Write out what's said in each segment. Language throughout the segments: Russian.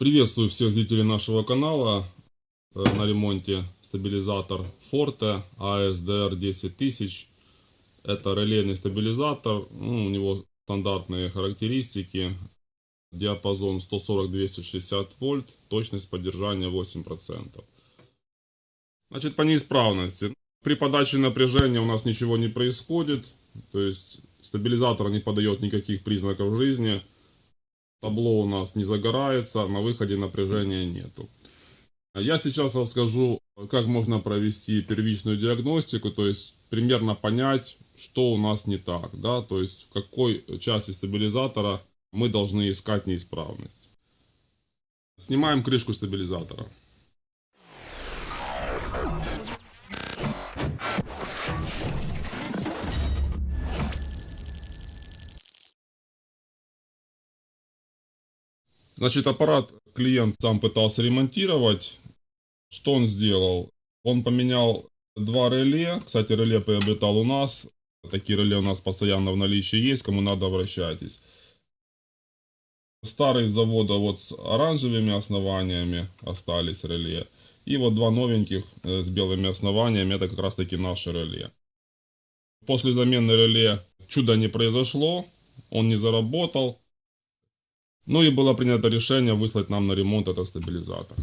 Приветствую всех зрителей нашего канала. Э, На ремонте стабилизатор Forte ASDR 10000. Это релейный стабилизатор. Ну, у него стандартные характеристики. Диапазон 140-260 вольт. Точность поддержания 8%. Значит, по неисправности. При подаче напряжения у нас ничего не происходит. То есть стабилизатор не подает никаких признаков жизни. Табло у нас не загорается, на выходе напряжения нету. Я сейчас расскажу, как можно провести первичную диагностику, то есть примерно понять, что у нас не так, да, то есть в какой части стабилизатора мы должны искать неисправность. Снимаем крышку стабилизатора. Значит, аппарат клиент сам пытался ремонтировать. Что он сделал? Он поменял два реле. Кстати, реле приобретал у нас. Такие реле у нас постоянно в наличии есть. Кому надо, обращайтесь. Старые завода вот с оранжевыми основаниями остались реле. И вот два новеньких э, с белыми основаниями. Это как раз таки наши реле. После замены реле чуда не произошло. Он не заработал. Ну и было принято решение выслать нам на ремонт этот стабилизатор.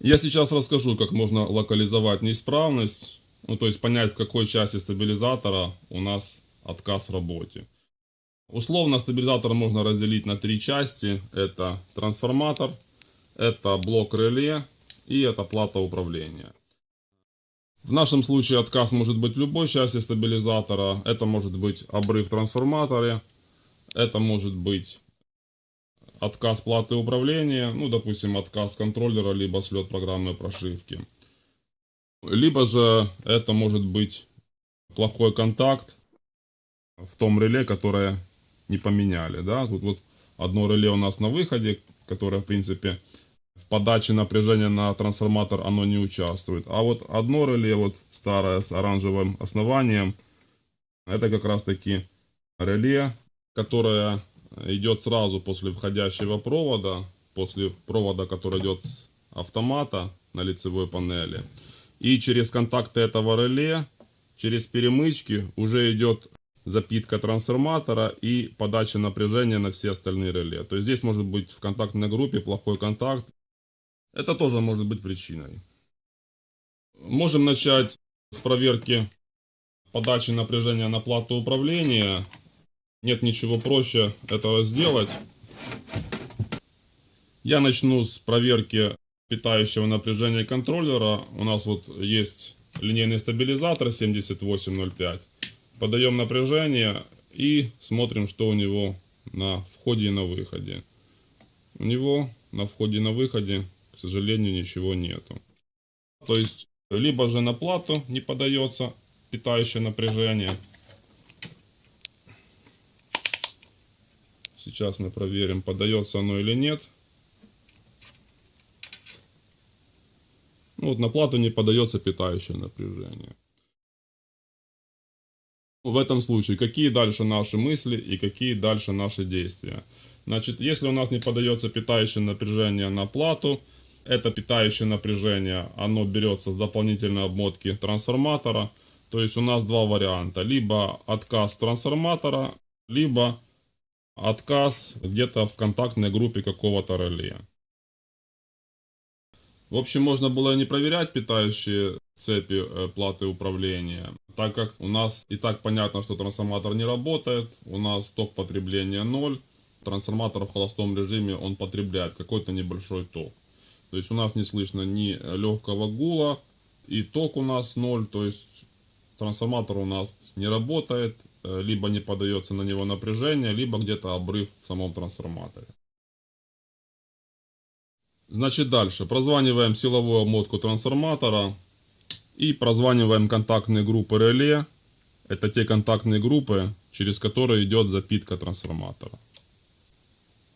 Я сейчас расскажу, как можно локализовать неисправность, ну то есть понять, в какой части стабилизатора у нас отказ в работе. Условно стабилизатор можно разделить на три части. Это трансформатор, это блок реле и это плата управления. В нашем случае отказ может быть в любой части стабилизатора. Это может быть обрыв в трансформаторе, это может быть отказ платы управления, ну, допустим, отказ контроллера, либо слет программной прошивки. Либо же это может быть плохой контакт в том реле, которое не поменяли, да. Тут вот одно реле у нас на выходе, которое, в принципе, в подаче напряжения на трансформатор оно не участвует. А вот одно реле, вот старое с оранжевым основанием, это как раз таки реле, которая идет сразу после входящего провода, после провода, который идет с автомата на лицевой панели. И через контакты этого реле, через перемычки уже идет запитка трансформатора и подача напряжения на все остальные реле. То есть здесь может быть в контактной группе плохой контакт. Это тоже может быть причиной. Можем начать с проверки подачи напряжения на плату управления. Нет ничего проще этого сделать. Я начну с проверки питающего напряжения контроллера. У нас вот есть линейный стабилизатор 7805. Подаем напряжение и смотрим, что у него на входе и на выходе. У него на входе и на выходе, к сожалению, ничего нету. То есть, либо же на плату не подается питающее напряжение, Сейчас мы проверим, подается оно или нет. Ну, вот на плату не подается питающее напряжение. В этом случае, какие дальше наши мысли и какие дальше наши действия? Значит, если у нас не подается питающее напряжение на плату, это питающее напряжение, оно берется с дополнительной обмотки трансформатора. То есть у нас два варианта. Либо отказ трансформатора, либо отказ где-то в контактной группе какого-то реле. В общем, можно было не проверять питающие цепи э, платы управления, так как у нас и так понятно, что трансформатор не работает, у нас ток потребления 0, трансформатор в холостом режиме он потребляет какой-то небольшой ток. То есть у нас не слышно ни легкого гула, и ток у нас 0, то есть трансформатор у нас не работает, либо не подается на него напряжение, либо где-то обрыв в самом трансформаторе. Значит дальше, прозваниваем силовую обмотку трансформатора и прозваниваем контактные группы реле. Это те контактные группы, через которые идет запитка трансформатора.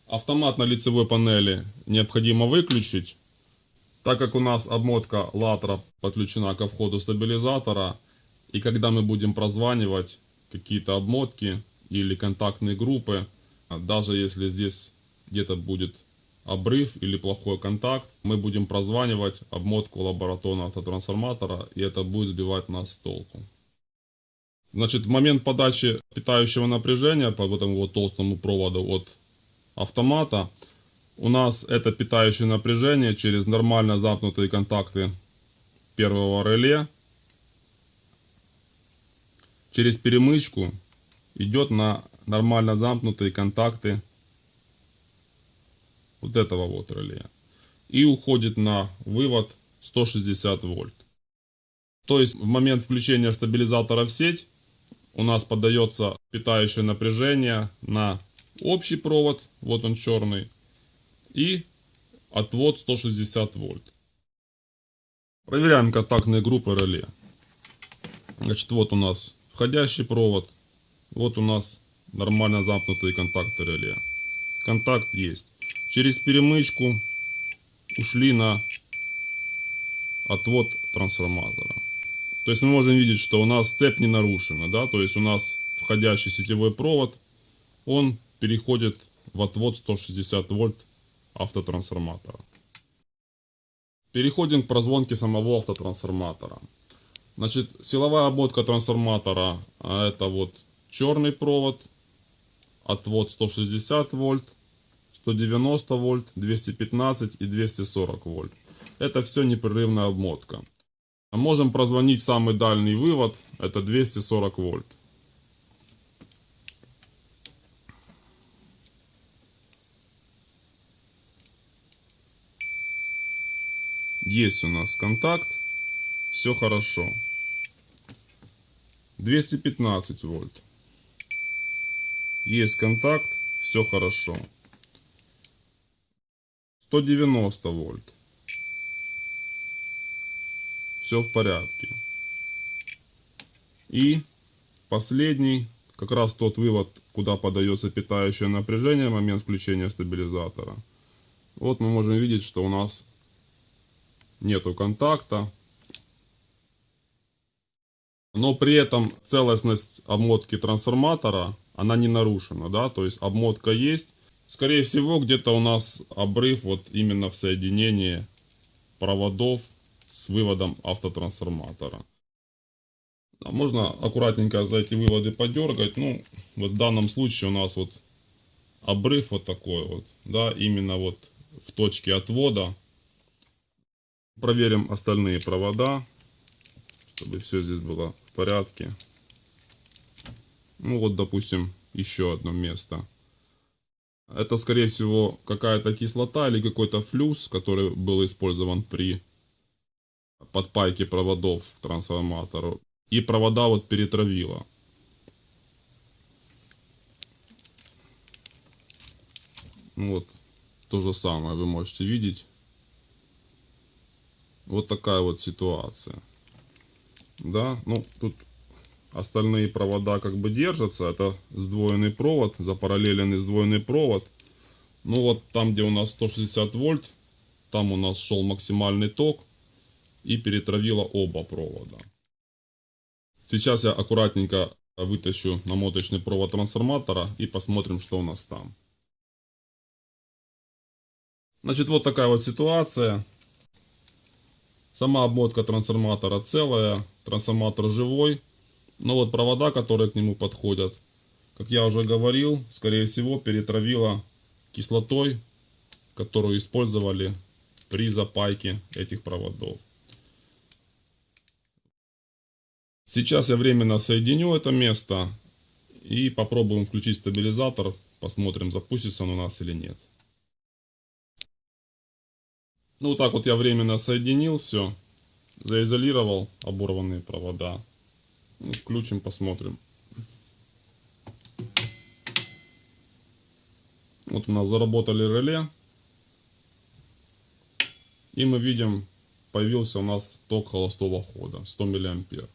Автомат на лицевой панели необходимо выключить, так как у нас обмотка латра подключена ко входу стабилизатора – и когда мы будем прозванивать какие-то обмотки или контактные группы, даже если здесь где-то будет обрыв или плохой контакт, мы будем прозванивать обмотку лабораторного автотрансформатора, и это будет сбивать нас с толку. Значит, в момент подачи питающего напряжения по этому вот толстому проводу от автомата, у нас это питающее напряжение через нормально замкнутые контакты первого реле через перемычку идет на нормально замкнутые контакты вот этого вот реле. И уходит на вывод 160 вольт. То есть в момент включения стабилизатора в сеть у нас подается питающее напряжение на общий провод, вот он черный, и отвод 160 вольт. Проверяем контактные группы реле. Значит, вот у нас входящий провод, вот у нас нормально замкнутые контакты реле. Контакт есть. Через перемычку ушли на отвод трансформатора. То есть мы можем видеть, что у нас цепь не нарушена, да, то есть у нас входящий сетевой провод, он переходит в отвод 160 вольт автотрансформатора. Переходим к прозвонке самого автотрансформатора. Значит, силовая обмотка трансформатора, а это вот черный провод, отвод 160 вольт, 190 вольт, 215 и 240 вольт. Это все непрерывная обмотка. Можем прозвонить самый дальний вывод, это 240 вольт. Есть у нас контакт, все хорошо. 215 вольт. Есть контакт, все хорошо. 190 вольт. Все в порядке. И последний, как раз тот вывод, куда подается питающее напряжение в момент включения стабилизатора. Вот мы можем видеть, что у нас нету контакта. Но при этом целостность обмотки трансформатора, она не нарушена, да, то есть обмотка есть, Скорее всего, где-то у нас обрыв вот именно в соединении проводов с выводом автотрансформатора. А можно аккуратненько за эти выводы подергать. Ну, вот в данном случае у нас вот обрыв вот такой вот, да, именно вот в точке отвода. Проверим остальные провода, чтобы все здесь было порядке. Ну вот, допустим, еще одно место. Это, скорее всего, какая-то кислота или какой-то флюс, который был использован при подпайке проводов к трансформатору. И провода вот перетравило. Вот, то же самое вы можете видеть. Вот такая вот ситуация. Да, ну тут Остальные провода как бы держатся. Это сдвоенный провод, запараллеленный сдвоенный провод. Ну вот там, где у нас 160 вольт, там у нас шел максимальный ток и перетравило оба провода. Сейчас я аккуратненько вытащу намоточный провод трансформатора и посмотрим, что у нас там. Значит, вот такая вот ситуация. Сама обмотка трансформатора целая, трансформатор живой. Но вот провода, которые к нему подходят, как я уже говорил, скорее всего перетравила кислотой, которую использовали при запайке этих проводов. Сейчас я временно соединю это место и попробуем включить стабилизатор. Посмотрим, запустится он у нас или нет. Ну, вот так вот я временно соединил все. Заизолировал оборванные провода. Ну, включим, посмотрим. Вот у нас заработали реле. И мы видим, появился у нас ток холостого хода 100 миллиампер.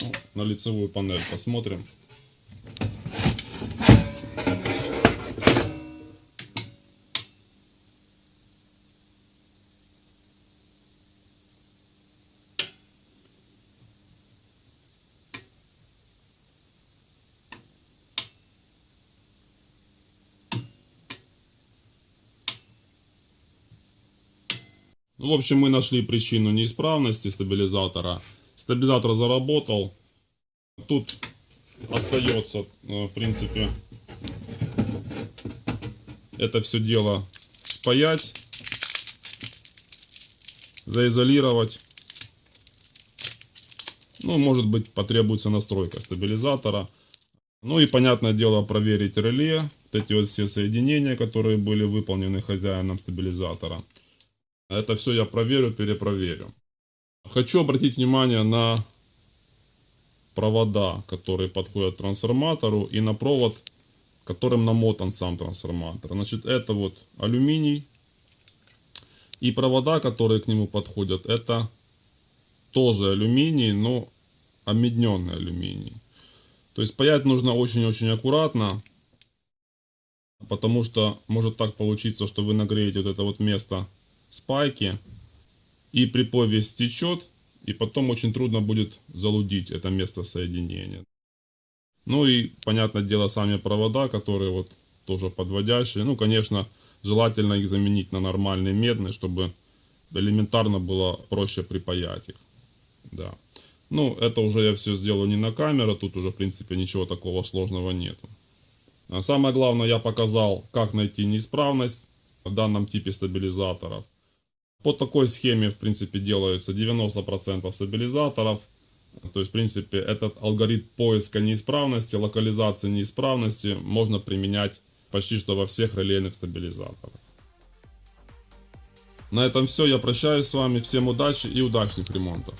Ну, на лицевую панель посмотрим. В общем, мы нашли причину неисправности стабилизатора. Стабилизатор заработал. Тут остается, э, в принципе, это все дело спаять, заизолировать. Ну, может быть, потребуется настройка стабилизатора. Ну и, понятное дело, проверить реле, вот эти вот все соединения, которые были выполнены хозяином стабилизатора. Это все я проверю, перепроверю. Хочу обратить внимание на провода, которые подходят к трансформатору, и на провод, которым намотан сам трансформатор. Значит, это вот алюминий. И провода, которые к нему подходят, это тоже алюминий, но обмедненный алюминий. То есть паять нужно очень-очень аккуратно, потому что может так получиться, что вы нагреете вот это вот место спайки, и припой весь стечет, и потом очень трудно будет залудить это место соединения. Ну и, понятное дело, сами провода, которые вот тоже подводящие. Ну, конечно, желательно их заменить на нормальный медный, чтобы элементарно было проще припаять их. Да. Ну, это уже я все сделаю не на камеру, тут уже, в принципе, ничего такого сложного нету. А Самое главное, я показал, как найти неисправность в данном типе стабилизаторов. По такой схеме, в принципе, делаются 90% стабилизаторов. То есть, в принципе, этот алгоритм поиска неисправности, локализации неисправности можно применять почти что во всех релейных стабилизаторах. На этом все. Я прощаюсь с вами. Всем удачи и удачных ремонтов.